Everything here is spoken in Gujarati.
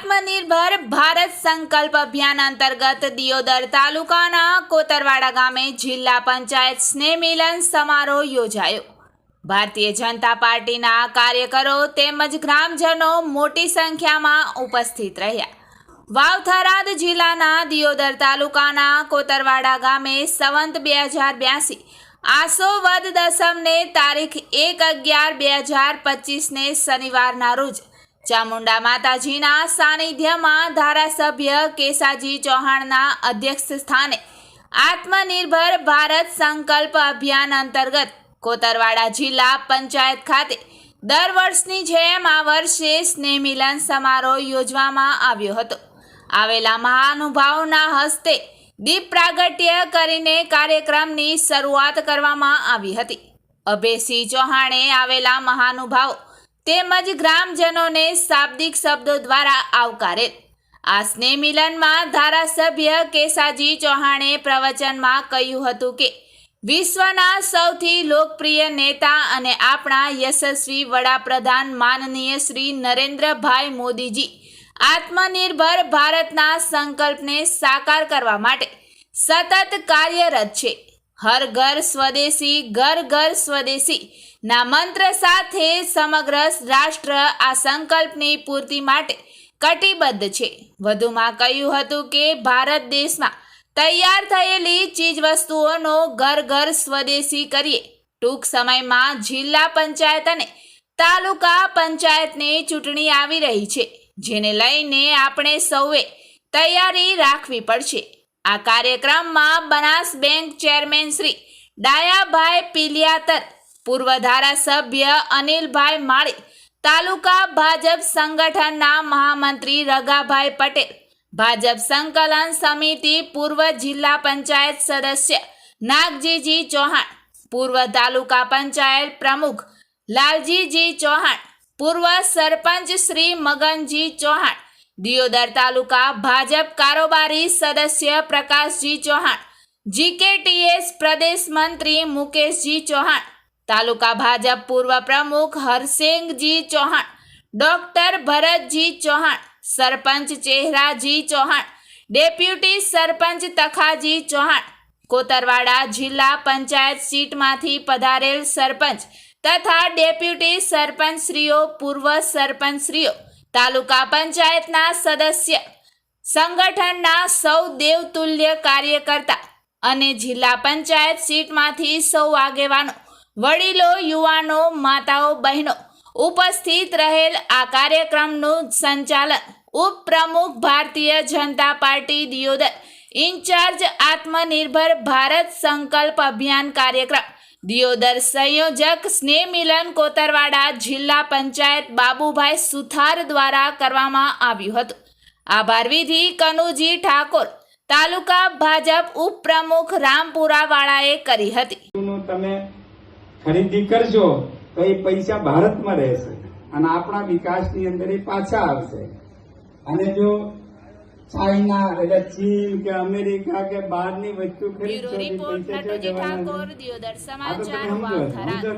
આત્મનિર્ભર ભારત સંકલ્પ અભિયાન અંતર્ગત દિયોદર તાલુકાના કોતરવાડા ગામે જિલ્લા પંચાયત સ્નેહમિલન સમારોહ યોજાયો. ભારતીય જનતા પાર્ટીના કાર્યકરો તેમજ ગ્રામજનો મોટી સંખ્યામાં ઉપસ્થિત રહ્યા. વાવથરાદ જિલ્લાના દિયોદર તાલુકાના કોતરવાડા ગામે સંવંત બે હજાર બ્યાસી આસો વદ દસમને તારીખ એક અગિયાર બે હજાર પચીસને શનિવારના રોજ ચામુંડા માતાજીના સાનિધ્યમાં ધારાસભ્ય કેસાજી ચૌહાણના અધ્યક્ષ સ્થાને આત્મનિર્ભર ભારત સંકલ્પ અભિયાન અંતર્ગત કોતરવાડા જિલ્લા પંચાયત ખાતે દર વર્ષની જેમ આ વર્ષે સ્નેહ મિલન સમારોહ યોજવામાં આવ્યો હતો. આવેલા મહાનુભાવના હસ્તે દીપ પ્રાગટ્ય કરીને કાર્યક્રમની શરૂઆત કરવામાં આવી હતી. અભયસિંહ ચૌહાણે આવેલા મહાનુભાવો તેમજ ગ્રામજનોને શાબ્દિક શબ્દો દ્વારા આવકારેલ આ સ્નેહ મિલનમાં ધારાસભ્ય કેસાજી ચૌહાણે પ્રવચનમાં કહ્યું હતું કે, વિશ્વના સૌથી લોકપ્રિય નેતા અને આપણા યશસ્વી વડાપ્રધાન માનનીય શ્રી નરેન્દ્રભાઈ મોદીજી આત્મનિર્ભર ભારતના સંકલ્પને સાકાર કરવા માટે સતત કાર્યરત છે. હર ઘર સ્વદેશી, ઘર ઘર સ્વદેશી. ના મંત્ર સાથે સમગ્ર રાષ્ટ્ર આ સંકલ્પની પૂર્તિ માટે કટિબદ્ધ છે. વધુમાં કહ્યું હતું કે ભારત દેશમાં તૈયાર થયેલી ચીજવસ્તુઓનો ઘર ઘર સ્વદેશી કરીએ. ટૂંક સમયમાં જિલ્લા પંચાયત અને તાલુકા પંચાયતની ચૂંટણી આવી રહી છે, જેને લઈને આપણે સૌએ તૈયારી રાખવી પડશે. આ કાર્યક્રમમાં બનાસ બેંક ચેરમેન શ્રી ડાયાભાઈ પિલિયાતર, પૂર્વ ધારાસભ્ય અનિલભાઈ માળી, તાલુકા ભાજપ સંગઠનના મહામંત્રી રગાભાઈ પટેલ, ભાજપ સંકલન સમિતિ પૂર્વ જિલ્લા પંચાયત સદસ્ય નાગજીજી ચૌહાણ, પૂર્વ તાલુકા પંચાયત પ્રમુખ લાલજીજી ચૌહાણ, પૂર્વ સરપંચ શ્રી મગનજી ચૌહાણ દિયોદર તાલુકા ભાજપ કારોબારી સદસ્ય પ્રકાશજી ચૌહાણ, જીકેટીએસ પ્રદેશ મંત્રી મુકેશજી ચૌહાણ, તાલુકા ભાજપ પૂર્વ પ્રમુખ હરસિંગજી ચૌહાણ, ડોક્ટર ભરતજી ચૌહાણ, સરપંચ ચેહરાજી ચૌહાણ, ડેપ્યુટી સરપંચ તખાજી ચૌહાણ, કોતરવાડા જિલ્લા પંચાયત સીટમાંથી પધારેલ સરપંચ તથા ડેપ્યુટી સરપંચશ્રીઓ, પૂર્વ સરપંચશ્રીઓ તાલુકા પંચાયતના સદસ્ય સંગઠનના સૌ દેવતુલ્ય કાર્યકર્તા અને જિલ્લા પંચાયત સીટમાંથી સૌ આગેવાનો, વડીલો, યુવાનો, માતાઓ, બહેનો ઉપસ્થિત રહેલ આ કાર્યક્રમનું સંચાલન ઉપપ્રમુખ ભારતીય જનતા પાર્ટી દિયોદર, ઇન્ચાર્જ આત્મનિર્ભર ભારત સંકલ્પ અભિયાન કાર્યક્રમ દિયોદર સંયોજક સ્નેહ મિલન કોતરવાડા જિલ્લા પંચાયત બાબુભાઈ સુથાર દ્વારા કરવામાં આવ્યું હતું. આભાર વિધિ કનુજી ઠાકોર, તાલુકા ભાજપ ઉપપ્રમુખ રામપુરા વાળાએ કરી હતી. તમે ખરીદી કરજો તો એ પૈસા ભારતમાં રહેશે અને આપણા વિકાસની અંદર એ પાછા આવશે. અને જો ચાઇના એટલે ચીન કે અમેરિકા કે બહારની વસ્તુ ખરીદશો પૈસા ક્યાં જવાના છે?